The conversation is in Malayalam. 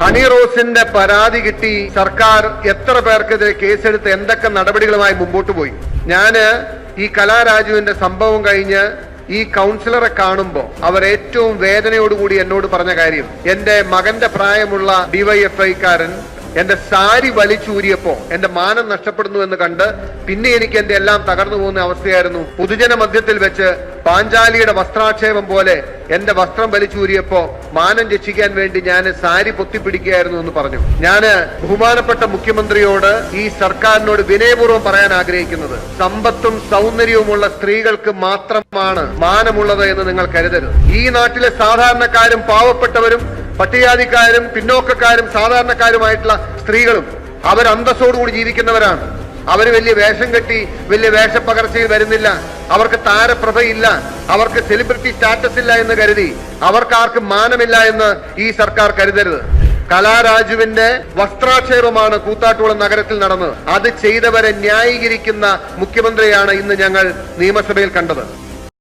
ഹണി റോസിന്റെ പരാതി കിട്ടി. സർക്കാർ എത്ര പേർക്കെതിരെ കേസെടുത്ത് എന്തൊക്കെ നടപടികളുമായി മുമ്പോട്ട് പോയി. ഞാൻ ഈ കലാരാജുവിന്റെ സംഭവം കഴിഞ്ഞ് ഈ കൗൺസിലറെ കാണുമ്പോൾ അവർ ഏറ്റവും വേദനയോടുകൂടി എന്നോട് പറഞ്ഞ കാര്യം എന്റെ മകന്റെ പ്രായമുള്ള ഡിവൈഎഫ്ഐക്കാരൻ എന്റെ സാരി വലിച്ചൂരിയപ്പോ എന്റെ മാനം നഷ്ടപ്പെടുന്നു എന്ന് കണ്ട് പിന്നെ എനിക്ക് എന്റെ എല്ലാം തകർന്നു പോകുന്ന അവസ്ഥയായിരുന്നു. പൊതുജന മധ്യത്തിൽ വെച്ച് പാഞ്ചാലിയുടെ വസ്ത്രാക്ഷേപം പോലെ എന്റെ വസ്ത്രം വലിച്ചൂരിയപ്പോ മാനം രക്ഷിക്കാൻ വേണ്ടി ഞാൻ സാരി പൊത്തിപ്പിടിക്കുകയായിരുന്നു എന്ന് പറഞ്ഞു. ഞാൻ ബഹുമാനപ്പെട്ട മുഖ്യമന്ത്രിയോട് ഈ സർക്കാരിനോട് വിനയപൂർവം പറയാൻ ആഗ്രഹിക്കുന്നത്. സമ്പത്തും സൗന്ദര്യവുമുള്ള സ്ത്രീകൾക്ക് മാത്രമാണ് മാനമുള്ളത് എന്ന് നിങ്ങൾ കരുതരുത്. ഈ നാട്ടിലെ സാധാരണക്കാരും പാവപ്പെട്ടവരും പട്ടികജാതിക്കാരും പിന്നോക്കക്കാരും സാധാരണക്കാരുമായിട്ടുള്ള സ്ത്രീകളും അവർ അന്തസ്സോടുകൂടി ജീവിക്കുന്നവരാണ്. അവർ വലിയ വേഷം കെട്ടി വലിയ വേഷപ്പകർച്ചയിൽ വരുന്നില്ല. അവർക്ക് താരപ്രഭയില്ല അവർക്ക് സെലിബ്രിറ്റി സ്റ്റാറ്റസ് ഇല്ല എന്ന് കരുതി അവർക്കാർക്കും മാനമില്ല എന്ന് ഈ സർക്കാർ കരുതരുത്. കലാരാജുവിന്റെ വസ്ത്രാക്ഷേപമാണ് കൂത്താട്ടുകുളം നഗരത്തിൽ നടന്നത്. അത് ചെയ്തവരെ ന്യായീകരിക്കുന്ന മുഖ്യമന്ത്രിയാണ് ഇന്ന് ഞങ്ങൾ നിയമസഭയിൽ കണ്ടത്.